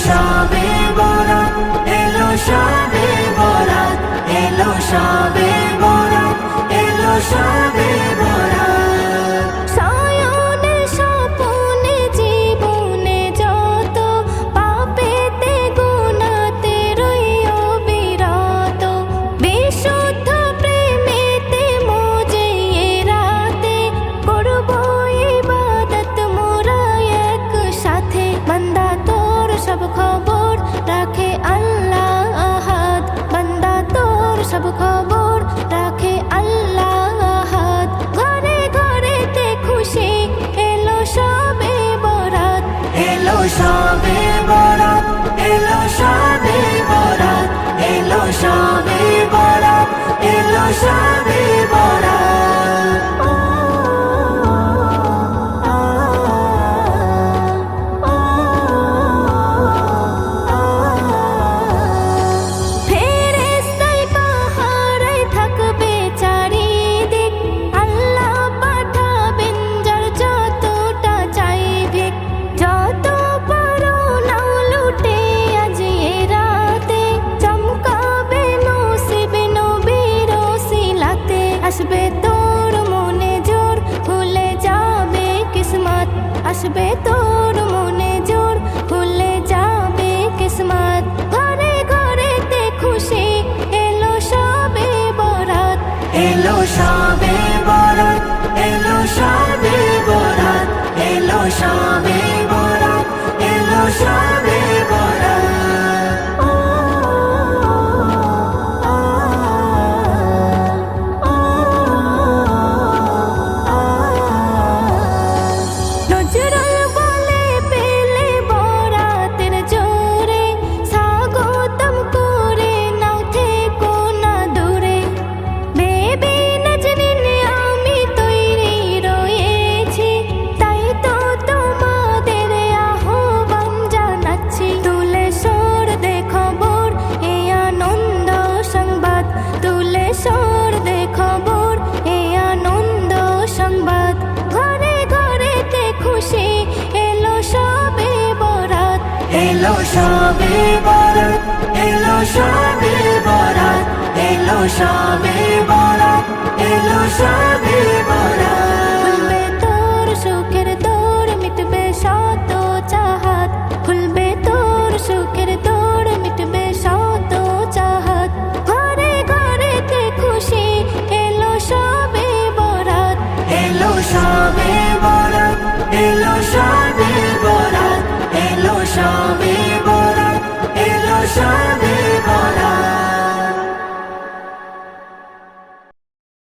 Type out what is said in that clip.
সবে বরাত এলো সবে বরাত এলো সবে বরাত এলো সবে বরাত time. আসবে তোর মনে জোর, ভুলে যাবে কিসমত। ঘরে ঘরেতে খুশি, এলো সবে বরাত। এলো সবে বরাত, এলো সবে বরাত, এলো সবে বরাত, এলো সবে এলো সবে বরাত এলো সবে বরাত এলো সবে বরাত এলো সবে বরাত খুলবে তোর সুখের তোর মিটবে শত চাহাত। খুলবে তোর সুখের তোর মিটবে শত চাহাত। ঘরে ঘরে তে খুশি এলো সবে বরাত এলো সবে